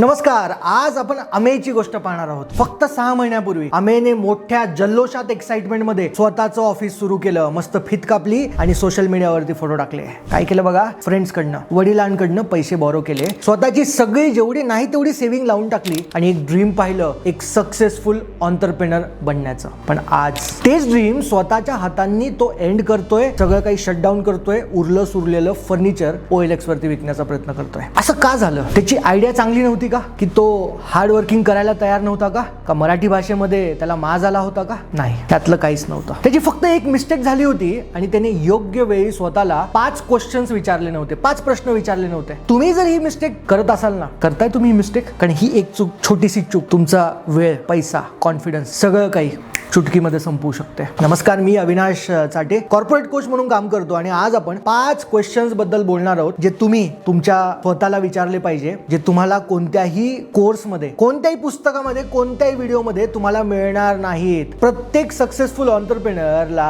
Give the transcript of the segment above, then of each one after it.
नमस्कार आज आपण अमेची गोष्ट पाहणार आहोत. फक्त सहा महिन्यापूर्वी अमेने मोठ्या जल्लोषात एक्साइटमेंटमध्ये स्वतःचं ऑफिस सुरू केलं मस्त फित कापली आणि सोशल मीडियावरती फोटो टाकले. काय केलं बघा? फ्रेंड्स कडनं वडिलांकडनं पैसे बॉरो केले. स्वतःची सगळी जेवढी नाही तेवढी सेव्हिंग लावून टाकली आणि एक ड्रीम पाहिलं एक सक्सेसफुल ऑन्टरप्रेनर बनण्याचं. पण आज तेच ड्रीम स्वतःच्या हातांनी तो एंड करतोय सगळं काही शटडाऊन करतोय उरलं सुरलेलं फर्निचर ओएलएक्स वरती विकण्याचा प्रयत्न करतोय. असं का झालं? त्याची आयडिया चांगली नव्हती? का? की तो हार्डवर्किंग करायला तयार नव्हता का? का मराठी भाषेमध्ये त्याला माज आला होता का? नाही त्यातलं काहीच नव्हतं. त्याची फक्त एक मिस्टेक झाली होती आणि त्याने योग्य वेळी स्वतःला पाच क्वेश्चन्स विचारले नव्हते पाच प्रश्न विचारले नव्हते. तुम्ही जर ही मिस्टेक करत असाल ना करताय तुम्ही ही मिस्टेक कारण ही एक चूक छोटीशी चूक तुमचा वेळ पैसा कॉन्फिडन्स सगळं काही चुटकीमध्ये संपवू शकते. नमस्कार मी अविनाश चाटे कॉर्पोरेट कोच म्हणून काम करतो आणि आज आपण पाच क्वेश्चन्सबद्दल बोलणार आहोत जे तुम्ही तुमच्या स्वतःला विचारले पाहिजे जे तुम्हाला कोणत्याही कोर्समध्ये कोणत्याही पुस्तकामध्ये कोणत्याही व्हिडिओमध्ये तुम्हाला मिळणार नाहीत. प्रत्येक सक्सेसफुल ऑन्टरप्रिनरला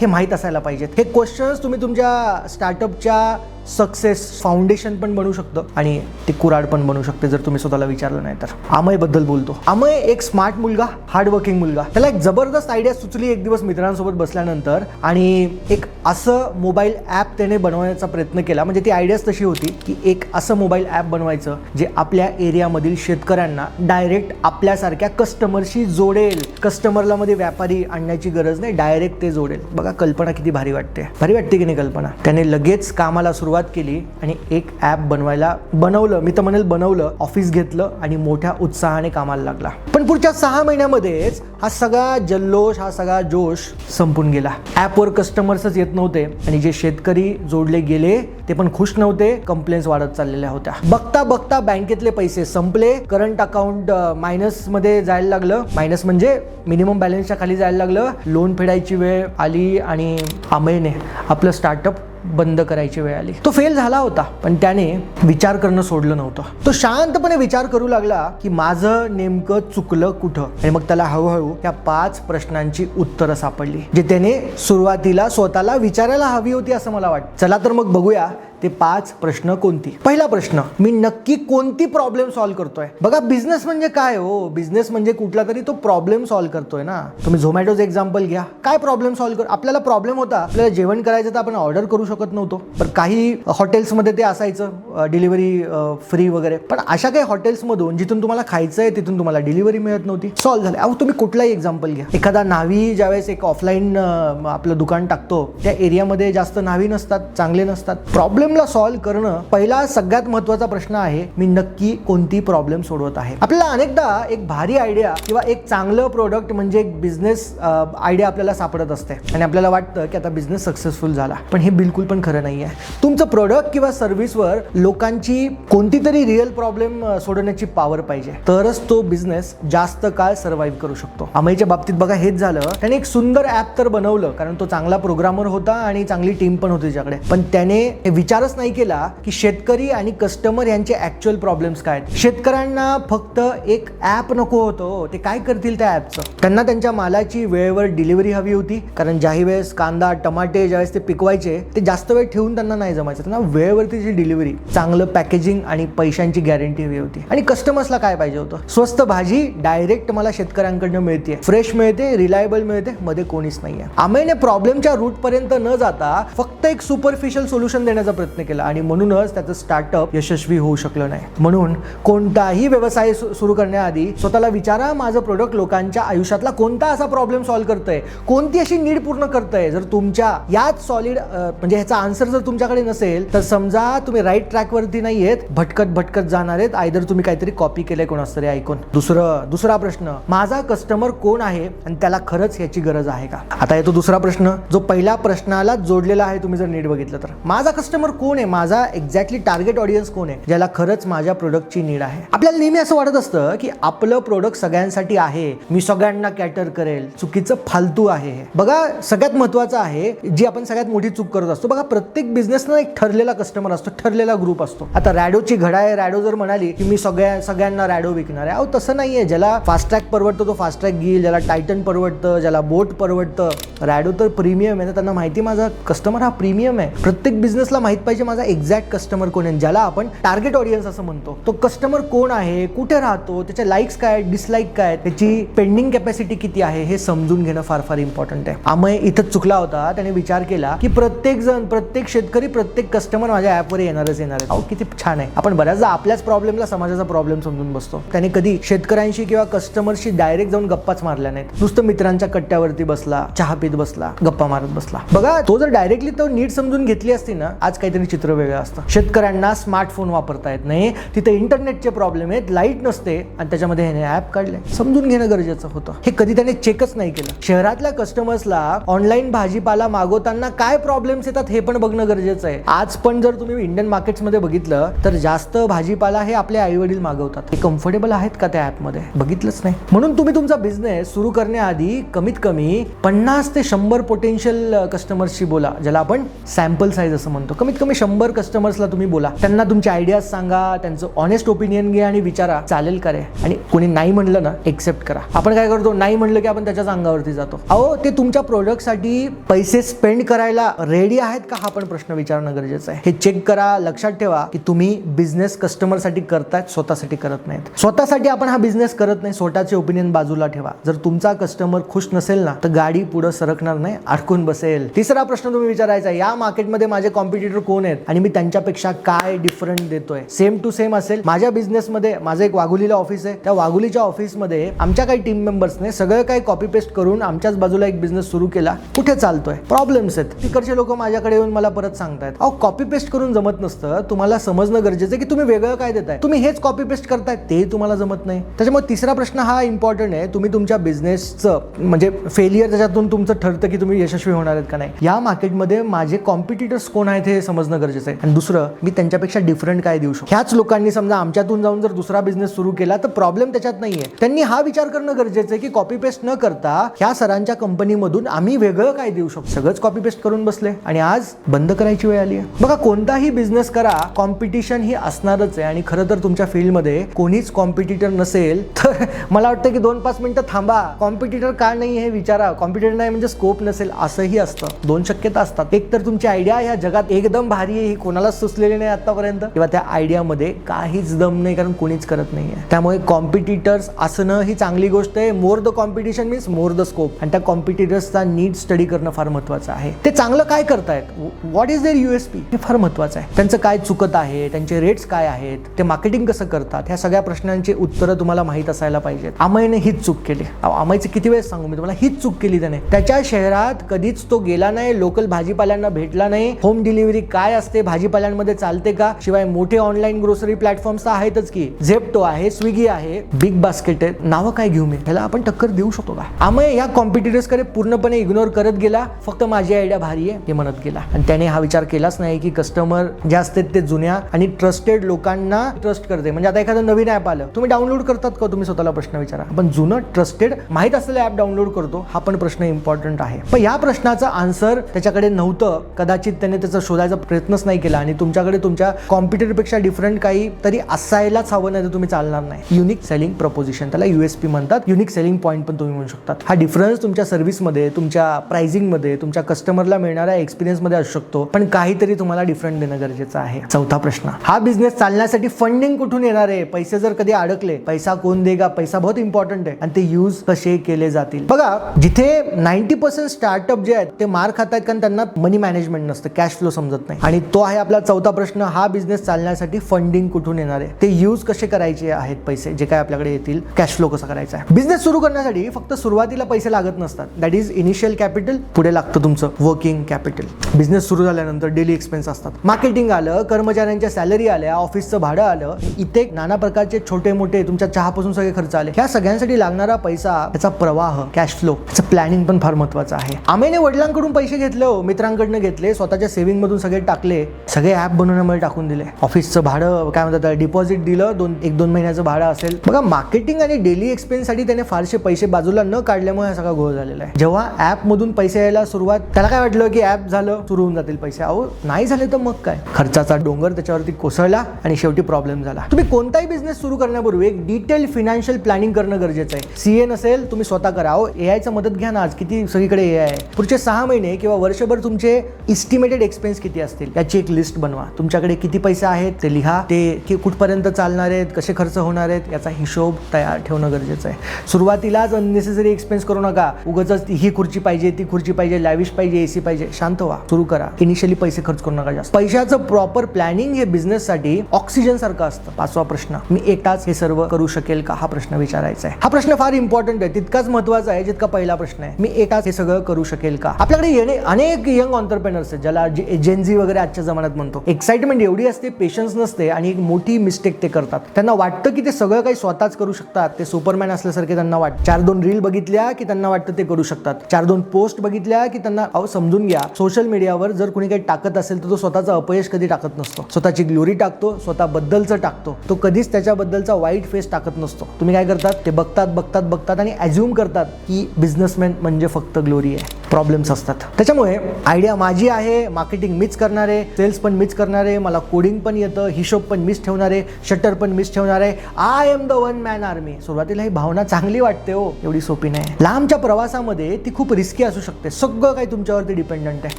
हे माहीत असायला पाहिजेत. हे क्वेश्चन्स तुम्ही तुमच्या स्टार्टअपच्या सक्सेस फाउंडेशन पण बनू शकतं आणि ते कुराड पण बनू शकते जर तुम्ही स्वतःला विचारलं नाही तर. अमयबद्दल बोलतो. अमय एक स्मार्ट मुलगा हार्डवर्किंग मुलगा. त्याला एक जबरदस्त आयडिया सुचली एक दिवस मित्रांसोबत बसल्यानंतर आणि एक असं मोबाईल ॲप त्याने बनवण्याचा प्रयत्न केला. म्हणजे ती आयडियाच तशी होती की एक असं मोबाईल ॲप बनवायचं जे आपल्या एरियामधील शेतकऱ्यांना डायरेक्ट आपल्यासारख्या कस्टमरशी जोडेल. कस्टमरला मध्ये व्यापारी आणण्याची गरज नाही डायरेक्ट ते जोडेल. बघा कल्पना किती भारी वाटते. भारी वाटते की नाही कल्पना? त्याने लगेच कामाला सुरू सुरुवात केली आणि एक ॲप बनवायला बनवलं. मी तर म्हणेल बनवलं ऑफिस घेतलं आणि मोठ्या उत्साहाने कामाला लागला. पण पुढच्या सहा महिन्यामध्येच हा सगळा जल्लोष हा सगळा जोश संपून गेला. ॲपवर कस्टमर्सच येत नव्हते आणि जे शेतकरी जोडले गेले ते पण खुश नव्हते. कंप्लेंट्स वाढत चाललेल्या होत्या. बघता बघता बँकेतले पैसे संपले. करंट अकाउंट मायनसमध्ये जायला लागलं. मायनस म्हणजे मिनिमम बॅलन्सच्या खाली जायला लागलं. लोन फेडायची वेळ आली आणि आमयने आपलं स्टार्टअप बंद करायची वेळ आली. तो फेल झाला होता पण त्याने विचार करणं सोडलं नव्हतं. तो शांतपणे विचार करू लागला की माझं नेमकं चुकलं कुठं? आणि मग त्याला हळूहळू त्या पाच प्रश्नांची उत्तरं सापडली जे त्याने सुरुवातीला स्वतःला विचारायला हवी होती असं मला वाटतं. चला तर मग बघूया ते पाच प्रश्न कोणती? पहिला प्रश्न मी नक्की कोणती प्रॉब्लेम सॉल्व्ह करतोय? बघा बिझनेस म्हणजे काय हो? बिझनेस म्हणजे कुठला तरी तो प्रॉब्लेम सॉल्व्ह करतोय ना. तुम्ही झोमॅटोचं एक्झाम्पल घ्या. काय प्रॉब्लेम सॉल्व्ह कर आपल्याला प्रॉब्लेम होता. आपल्याला जेवण करायचं तर आपण ऑर्डर करू शकत नव्हतो. पण काही हॉटेल्समध्ये ते असायचं डिलिव्हरी फ्री वगैरे. पण अशा काही हॉटेल्समधून जिथून तुम्हाला खायचं आहे तिथून तुम्हाला डिलिव्हरी मिळत नव्हती. सॉल्व्ह झालं. अहो तुम्ही कुठलाही एक्झाम्पल घ्या. एखादा न्हावी ज्यावेळेस एक ऑफलाईन आपलं दुकान टाकतो त्या एरियामध्ये जास्त न्हावी नसतात चांगले नसतात. प्रॉब्लेम प्रॉब्लेमला सॉल्व्ह करणं पहिला सगळ्यात महत्त्वाचा प्रश्न आहे. मी नक्की कोणती प्रॉब्लेम सोडवत आहे? आपल्याला अनेकदा एक भारी आयडिया किंवा एक चांगलं प्रोडक्ट म्हणजे एक बिझनेस आयडिया आपल्याला सापडत असते. आणि आपल्याला वाटतं की आता बिझनेस सक्सेसफुल झाला. पण हे बिलकुल पण खरं नाही आहे तुमचं प्रोडक्ट किंवा सर्व्हिसवर लोकांची कोणती तरी रिअल प्रॉब्लेम सोडवण्याची पॉवर पाहिजे. तरच तो बिझनेस जास्त काळ सर्व्हाइव्ह करू शकतो. अमयच्या बाबतीत बघा हेच झालं. त्याने एक सुंदर ऍप तर बनवलं कारण तो चांगला प्रोग्रामर होता आणि चांगली टीम पण होती त्याच्याकडे पण त्याने विचार विचारच नाही केला की शेतकरी आणि कस्टमर यांचे ऍक्च्युअल प्रॉब्लेम्स काय आहेत. शेतकऱ्यांना फक्त एक ॲप नको होतो हो. ते काय करतील त्या ॲपचं त्यांना त्यांच्या मालाची वेळेवर डिलिव्हरी हवी होती. कारण ज्याही वेळेस कांदा टमाटे ज्यावेळेस ते पिकवायचे ते जास्त वेळ ठेवून त्यांना नाही जमायचं. त्यांना वेळेवरती जी डिलिव्हरी चांगलं पॅकेजिंग आणि पैशांची गॅरंटी हवी होती. आणि कस्टमर्सला काय पाहिजे होतं? स्वस्त भाजी डायरेक्ट मला शेतकऱ्यांकडनं मिळते फ्रेश मिळते रिलायबल मिळते मध्ये कोणीच नाहीये. आमेने प्रॉब्लेमच्या रूट पर्यंत न जाता फक्त एक सुपरफिशियल सोल्युशन देण्याचा प्रयत्न केला आणि म्हणूनच त्याचं स्टार्टअप यशस्वी होऊ शकलं नाही. म्हणून कोणताही व्यवसाय सुरू करण्याआधी स्वतःला विचारा माझं प्रोडक्ट लोकांच्या आयुष्यातला कोणता असा प्रॉब्लेम सॉल्व्ह करतंय? कोणती अशी नीड पूर्ण करतंय? जर तुमच्या याच सॉलिड म्हणजे ह्याचा आन्सर जर तुमच्याकडे नसेल तर समजा तुम्ही राईट ट्रॅकवरती नाही आहेत भटकत भटकत जाणार आहेत. आयदर तुम्ही काहीतरी कॉपी केलंय कोणास तरी ऐकून. दुसरं दुसरा प्रश्न माझा कस्टमर कोण आहे आणि त्याला खरंच याची गरज आहे का? आता येतो दुसरा प्रश्न. जो पहिल्या प्रश्नाला जोडलेला आहे तुम्ही जर नीट बघितलं तर. माझा कस्टमर कोण आहे? माझा एक्झॅक्टली टार्गेट ऑडियन्स कोण आहे? ज्याला खरंच माझ्या प्रोडक्टची नीड आहे. आपल्याला नेहमी असं वाटत असतं की आपलं प्रोडक्ट सगळ्यांसाठी आहे. मी सगळ्यांना कॅटर करेल. चुकीचं फालतू आहे बघा सगळ्यात महत्वाचं आहे जी आपण सगळ्यात मोठी चूक करत असतो. बघा प्रत्येक बिझनेसना एक ठरलेला कस्टमर असतो ठरलेला ग्रुप असतो. आता रॅडोची घड्याळ रॅडो जर म्हणाली की मी सगळ्या सगळ्यांना रॅडो विकणार आहे. अहो तसं नाहीये. ज्याला फास्ट ट्रॅक परवडतो तो फास्ट ट्रॅक घेईल. ज्याला टायटन परवडतं ज्याला बोट परवडतं. रॅडो तर प्रीमियम आहे ना त्यांना माहिती माझा कस्टमर हा प्रीमियम आहे. प्रत्येक बिझनेसला माहिती पाहिजे माझा एक्झॅक्ट कस्टमर कोण आहे? ज्याला आपण टार्गेट ऑडियन्स असं म्हणतो. तो कस्टमर कोण आहे? कुठे राहतो? त्याच्या लाईक्स काय डिसलाईक काय त्याची पेंडिंग कॅपॅसिटी किती आहे? हे समजून घेणं फार फार इम्पॉर्टंट आहे. अमय इथं चुकला होता. त्याने विचार केला की प्रत्येक जण प्रत्येक शेतकरी प्रत्येक कस्टमर माझ्या ऍपवर येणारच येणार आहे किती छान आहे. आपण बऱ्याचदा आपल्याच प्रॉब्लेमला समाजाचा प्रॉब्लेम समजून बसतो. त्याने कधी शेतकऱ्यांशी किंवा कस्टमरशी डायरेक्ट जाऊन गप्पाच मारल्या नाहीत. नुसतं मित्रांच्या कट्ट्यावरती बसला चहा पित बसला गप्पा मारत बसला. बघा तो जर डायरेक्टली तो नीट समजून घेतली असती ना आज काही काहीतरी चित्र वेगळं असतं. शेतकऱ्यांना स्मार्टफोन वापरता येत नाही. तिथे इंटरनेटचे प्रॉब्लेम आहेत लाइट नसते आणि त्याच्यामध्ये ह्याने ऍप काढले. समजून घेणं गरजेचं होतं. हे कधी त्याने चेकच नाही केलं. शहरातल्या कस्टमर्सला ऑनलाईन भाजीपाला मागवताना काय प्रॉब्लेम्स येतात हे पण बघणं गरजेचं आहे. आज पण जर तुम्ही इंडियन मार्केट्समध्ये बघितलं तर जास्त भाजीपाला हे आपले आई वडील मागवतात. हे कम्फर्टेबल आहेत का त्या ऍपमध्ये बघितलंच नाही. म्हणून तुम्ही तुमचा बिझनेस सुरू करण्याआधी कमीत कमी पन्नास ते शंभर पोटेन्शियल कस्टमर्सशी बोला ज्याला आपण सॅम्पल साईज असं म्हणतो. कमीत कमी शंभर कस्टमर्सला तुम्ही बोला. त्यांना तुमचे आयडियाज सांगा त्यांचं ऑनेस्ट ओपिनियन घ्या आणि विचारा चालेल का रे? आणि कोणी नाही म्हणलं ना एक्सेप्ट करा. आपण काय करतो? नाही म्हणलं की आपण त्याच्याच अंगावरती जातो. अहो ते तुमच्या प्रोडक्टसाठी पैसे स्पेंड करायला रेडी आहेत का? हा पण प्रश्न विचारणं गरजेचं आहे. हे चेक करा लक्षात ठेवा की तुम्ही बिझनेस कस्टमरसाठी करतायत स्वतःसाठी करत नाहीत. स्वतःसाठी आपण हा बिझनेस करत नाही स्वतःचे ओपिनियन बाजूला ठेवा. जर तुमचा कस्टमर खुश नसेल ना तर गाडी पुढे सरकणार नाही अडकून बसेल. तिसरा प्रश्न तुम्ही विचारायचा या मार्केटमध्ये माझे कॉम्पिटिटर कोण आहेत आणि मी त्यांच्यापेक्षा काय डिफरंट देतोय? सेम टू सेम असेल. माझ्या बिझनेसमध्ये माझं एक वाघुलीला ऑफिस आहे. त्या वाघुलीच्या ऑफिसमध्ये आमच्या काही टीम मेंबर्सने सगळं काही कॉपी पेस्ट करून आमच्याच बाजूला एक बिझनेस सुरू केला. कुठे चालतोय? प्रॉब्लेम्स आहेत. तिकडचे लोक माझ्याकडे येऊन मला परत सांगतायत. अहो कॉपी पेस्ट करून जमत नसतं. तुम्हाला समजणं गरजेचं आहे की तुम्ही वेगळं काय देताय? तुम्ही हेच कॉपी पेस्ट करताय ते तुम्हाला जमत नाही. त्याच्यामुळे तिसरा प्रश्न हा इम्पॉर्टंट आहे. तुम्ही तुमच्या बिझनेसचं म्हणजे फेलियर त्याच्यातून तुमचं ठरतं की तुम्ही यशस्वी होणार आहेत का नाही? या मार्केटमध्ये माझे कॉम्पिटिटर्स कोण आहेत हे समजणं गरजेचं आहे. आणि दुसरं मी त्यांच्यापेक्षा डिफरंट काय देऊ शकतो? ह्याच लोकांनी समजा आमच्यातून जाऊन जर दुसरा बिझनेस सुरू केला तर प्रॉब्लेम त्याच्यात नाहीये. त्यांनी हा विचार करणं गरजेचं आहे की कॉपी पेस्ट न करता ह्या सरांच्या कंपनीमधून आम्ही वेगळं काय देऊ शकतो? सगळंच कॉपी पेस्ट करून बसले. आणि आज बंद करायची वेळ आली आहे बघा कोणताही बिझनेस करा कॉम्पिटिशन ही असणारच आहे. आणि खरं तर तुमच्या फील्डमध्ये कोणीच कॉम्पिटिटर नसेल तर मला वाटतं की दोन पाच मिनिटं थांबा. कॉम्पिटिटर का नाही हे विचारा. कॉम्पिटिटर नाही म्हणजे स्कोप नसेल असंही असतं. दोन शक्यता असतात. एक तर तुमची आयडिया ह्या जगात एकदम भारी आहे ही कोणालाच सुचलेली नाही आतापर्यंत. किंवा त्या आयडियामध्ये काहीच दम नाही कारण कोणीच करत नाहीये. त्यामुळे कॉम्पिटिटर्स असणं ही चांगली गोष्ट आहे. More the competition means more the scope आणि त्या कॉम्पिटिटर्सचा नीट स्टडी करणं फार महत्वाचं आहे. ते चांगलं काय करतायत? व्हॉट इज देअर युएसपी हे फार महत्वाचं आहे. त्यांचं काय चुकत आहे? त्यांचे रेट्स काय आहेत? ते मार्केटिंग कसं करतात? ह्या सगळ्या प्रश्नांची उत्तरं तुम्हाला माहीत असायला पाहिजेत. अमयने हीच चूक केली. अमयचं किती वेळेस सांगू मी तुम्हाला? हीच चूक केली त्याने. त्याच्या शहरात कधीच तो गेला नाही लोकल भाजीपाल्यांना भेटला नाही होम डिलिव्हरी काय काय असते? भाजीपाल्यांमध्ये चालते का? शिवाय मोठे ऑनलाईन ग्रोसरी प्लॅटफॉर्म्स तर आहेतच की. झेप्टो आहे स्विगी आहे बिग बास्केट आहे नावं काय घेऊ मी? त्याला आपण टक्कर देऊ शकतो का? आमय या कॉम्पिटिटर्सकडे पूर्णपणे इग्नोर करत गेला. फक्त माझी आयडिया भारी आहे हे म्हणत गेला. आणि त्याने हा विचार केलाच नाही की कस्टमर जे असतात ते जुन्या आणि ट्रस्टेड लोकांना ट्रस्ट करते. म्हणजे आता एखादं नवीन ॲप आलं. तुम्ही डाउनलोड करतात का? तुम्ही स्वतःला प्रश्न विचारा. पण जुनं ट्रस्टेड माहीत असलेलं ॲप डाउनलोड करतो. हा पण प्रश्न इम्पॉर्टंट आहे. पण या प्रश्नाचा आन्सर त्याच्याकडे नव्हतं. कदाचित त्याने त्याचा शोधायचा प्रयत्नच नाही केला आणि तुमच्याकडे तुमच्या कॉम्प्युटरपेक्षा डिफरंट काही तरी असायलाच हवं नाही तर तुम्ही चालणार नाही. युनिक सेलिंग प्रपोजिशन त्याला युएसपी म्हणतात. युनिक सेलिंग पॉईंट पण तुम्ही म्हणू शकतात. हा डिफरन्स तुमच्या सर्व्हिसमध्ये तुमच्या प्राइसिंगमध्ये तुमच्या कस्टमरला मिळणाऱ्या एक्सपिरियन्समध्ये असू शकतो. पण काहीतरी तुम्हाला डिफरंट देणं गरजेचं आहे. चौथा प्रश्न. हा बिझनेस चालण्यासाठी फंडिंग कुठून येणार आहे? पैसे जर कधी अडकले पैसा कोण देगा? पैसा बहुत इम्पॉर्टंट आहे. आणि ते यूज कसे केले जातील? बघा जिथे नाईन्टी पर्सेंट स्टार्टअप जे आहेत ते मार खात आहेत कारण त्यांना मनी मॅनेजमेंट नसतं. कॅश फ्लो समजत नाही. आणि तो आहे आपला चौथा प्रश्न हा बिझनेस चालण्यासाठी फंडिंग कुठून येणार आहे? ते यूज कसे करायचे आहेत पैसे जे काय आपल्याकडे येतील? कॅश फ्लो कसा करायचा आहे? बिझनेस सुरू करण्यासाठी फक्त सुरुवातीला पैसे लागत नसतात. दॅट इज इनिशियल कॅपिटल पुढे लागतं तुमचं वर्किंग कॅपिटल बिझनेस सुरू झाल्यानंतर डेली एक्सपेन्स असतात. मार्केटिंग आलं कर्मचाऱ्यांच्या सॅलरी आल्या ऑफिसचं भाडं आलं इथे नाना प्रकारचे छोटे मोठे तुमच्या चहापासून सगळे खर्च आले. ह्या सगळ्यांसाठी लागणारा पैसा त्याचा प्रवाह कॅश फ्लो त्याचं प्लॅनिंग पण फार महत्वाचं आहे. आमेने वडिलांकडून पैसे घेतले मित्रांकडनं घेतले स्वतःच्या सेव्हिंग मधून सगळे टाकले सगळे ऍप बनवण्यामध्ये टाकून दिले. ऑफिसचं भाडं काय म्हणतात डिपॉझिट दिलं दोन एक दोन महिन्याचं भाडं असेल. बघा मार्केटिंग आणि डेली एक्सपेन्ससाठी त्याने फारसे पैसे बाजूला न काढल्यामुळे हा सगळा घोळ झालेला आहे. जेव्हा ऍप मधून पैसे यायला सुरुवात त्याला काय वाटलं की ऍप झालं सुरू होऊन जातील पैसे. अहो नाही झाले तर मग काय? खर्चाचा डोंगर त्याच्यावरती कोसळला आणि शेवटी प्रॉब्लेम झाला. तुम्ही कोणताही बिझनेस सुरू करण्यापूर्वी एक डिटेल फिनान्शियल प्लॅनिंग करणं गरजेचं आहे. सीए नसेल तुम्ही स्वतः करा. अहो एआयचं मदत घ्या ना आज. किती सगळीकडे ए आहे. पुढचे सहा महिने किंवा वर्षभर तुमचे इस्टिमेटेड एक्सपेन्स किती असतात असतील. याची एक लिस्ट बनवा. तुमच्याकडे किती पैसे आहेत ते लिहा. ते की कुठपर्यंत चालणार आहेत कसे खर्च होणार आहेत याचा हिशोब तयार ठेवणं गरजेचं आहे. सुरुवातीलाच अननेसेसरी एक्सपेन्स करू नका. उगाच ही खुर्ची पाहिजे ती खुर्ची पाहिजे लॅविश पाहिजे एसी पाहिजे. शांत व्हा. सुरू करा. इनिशियली पैसे खर्च करू नका जास्त. पैशाचं प्रॉपर प्लॅनिंग हे बिझनेससाठी ऑक्सिजन सारखं असतं. पाचवा प्रश्न. मी एकटाच हे सर्व करू शकेल का? हा प्रश्न विचारायचा आहे. हा प्रश्न फार इम्पॉर्टंट आहे. तितकाच महत्त्वाचा आहे जितका पहिला प्रश्न आहे. मी एकटाच हे सगळं करू शकेल का? आपल्याकडे येणे अनेक यंग ऑन्टरप्रेनर्स आहेत ज्याला जेनझी वगैरे आजच्या जमान्यात म्हणतो. एक्साइटमेंट एवढी असते पेशन्स नसते आणि एक मोठी मिस्टेक ते करतात. त्यांना वाटतं की ते सगळं काही स्वतःच करू शकतात. ते सुपरमॅन असल्यासारखे त्यांना वाट चार दोन रील बघितल्या की त्यांना वाटतं ते करू शकतात. चार दोन पोस्ट बघितल्या की त्यांना अहो समजून घ्या. सोशल मीडियावर जर कोणी काही टाकत असेल तर तो स्वतःचा अपयश कधी टाकत नसतो. स्वतःची ग्लोरी टाकतो स्वतःबद्दलचं टाकतो. तो कधीच त्याच्याबद्दलचा वाईट फेस टाकत नसतो. तुम्ही काय करतात? ते बघतात बघतात बघतात आणि ॲज्युम करतात की बिझनेसमॅन म्हणजे फक्त ग्लोरी आहे. प्रॉब्लेम्स असतात. त्याच्यामुळे आयडिया माझी आहे मार्केटिंग मीच करणारे सेल्स पण मीच करणारे मला कोडिंग पण येतं हिशोब पण मीच ठेवणारे शटर पण मीच ठेवणार. आहे I am the one man army सुरुवातीला ही भावना चांगली वाटते हो. एवढी सोपी नाही. लांबच्या प्रवासामध्ये ती खूप रिस्की असू शकते. सगळं काही तुमच्यावरती डिपेंडंट आहे.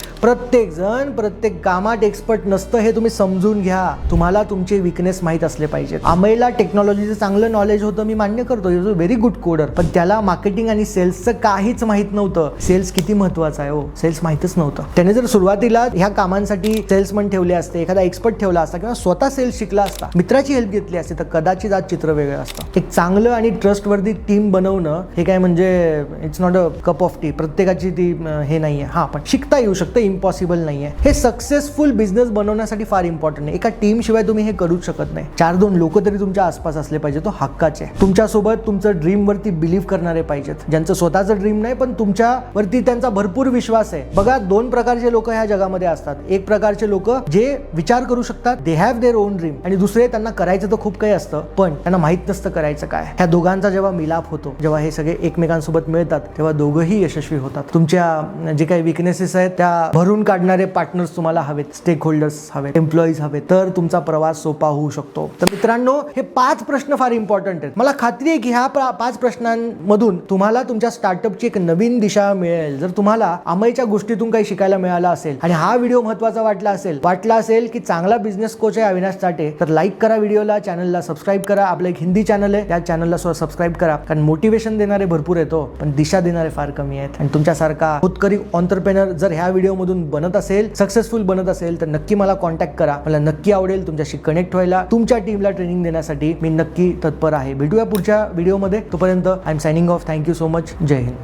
प्रत्येक जण प्रत्येक कामात एक्सपर्ट नसतं हे तुम्ही समजून घ्या. तुम्हाला तुमचे विकनेस माहीत असले पाहिजेत. अमयला टेक्नॉलॉजीचं चांगलं नॉलेज होतं मी मान्य करतो. Is a very good coder पण त्याला मार्केटिंग आणि सेल्सचं काहीच माहीत नव्हतं. सेल्स किती महत्वाचं आहे हो. सेल्स माहीतच नव्हतं. त्याने जर सुरुवातीला ह्या कामांसाठी सेल्समन ठेवले असते एखादा एक्सपर्ट ठेवला असता किंवा स्वतः सेल्स शिकला असता मित्राची हेल्प घेतली असते तर कदाचित आज चित्र वेगळं असतं. एक चांगलं आणि ट्रस्टवर्दी टीम बनवणं हे काय म्हणजे it's not a cup of tea प्रत्येकाची ती हे नाही आहे हां पण शिकता येऊ शकतं इम्पॉसिबल नाही आहे हे सक्सेसफुल बिझनेस बनवण्यासाठी फार इम्पॉर्टंट आहे. एका टीम शिवाय तुम्ही हे करूच शकत नाही. चार दोन लोक तरी तुमच्या आसपास असले पाहिजे तो हक्काचे आहे. तुमच्यासोबत तुमचं ड्रीमवरती बिलीव्ह करणारे पाहिजेत. ज्यांचं स्वतःचं ड्रीम नाही पण तुमच्यावरती त्यांचा भरपूर विश्वास आहे. बघा दोन प्रकारचे लोक ह्या जगामध्ये असतात. एक प्रकारचे लोक जे विचार करू शकतात they have their own dream आणि दुसरे त्यांना करायचं तर खूप काही असतं पण त्यांना माहीत नसतं करायचं काय. ह्या दोघांचा जेव्हा मिलाप होतो जेव्हा हे सगळे एकमेकांसोबत मिळतात तेव्हा दोघंही यशस्वी होतात. तुमच्या जे काही विकनेसेस आहेत त्या भरून काढणारे पार्टनर्स तुम्हाला हवेत स्टेक होल्डर्स हवेत एम्प्लॉईज हवेत. तर तुमचा प्रवास सोपा होऊ शकतो. तर मित्रांनो हे पाच प्रश्न फार इम्पॉर्टंट आहेत. मला खात्री आहे की ह्या पाच प्रश्नांमधून तुम्हाला तुमच्या स्टार्टअपची एक नवीन दिशा मिळेल. जर तुम्हाला अमयच्या गोष्टीतून काही शिकायला मिळालं असेल आणि हा व्हिडिओ महत्त्वाचा वाटला असेल वाटला असेल की चांगला बिझनेस कोच आहे अविनाश चाटे तर लाईक करा व्हिडिओला चॅनलला सबस्क्राईब करा. आपलं एक हिंदी चॅनल आहे त्या चॅनलला सुद्धा सबस्क्राईब करा. कारण मोटिवेशन देणारे भरपूर येतो पण दिशा देणारे फार कमी आहेत. आणि तुमच्यासारखा उत्करी ऑन्टरप्रेनर जर ह्या व्हिडिओमधून बनत असेल सक्सेसफुल बनत असेल तर नक्की मला कॉन्टॅक्ट करा. मला नक्की आवडेल तुमच्याशी कनेक्ट व्हायला. तुमच्या टीमला ट्रेनिंग देण्यासाठी मी नक्की तत्पर आहे. भेटूया पुढच्या व्हिडिओमध्ये तोपर्यंत I am signing off thank you so much Jai Hind.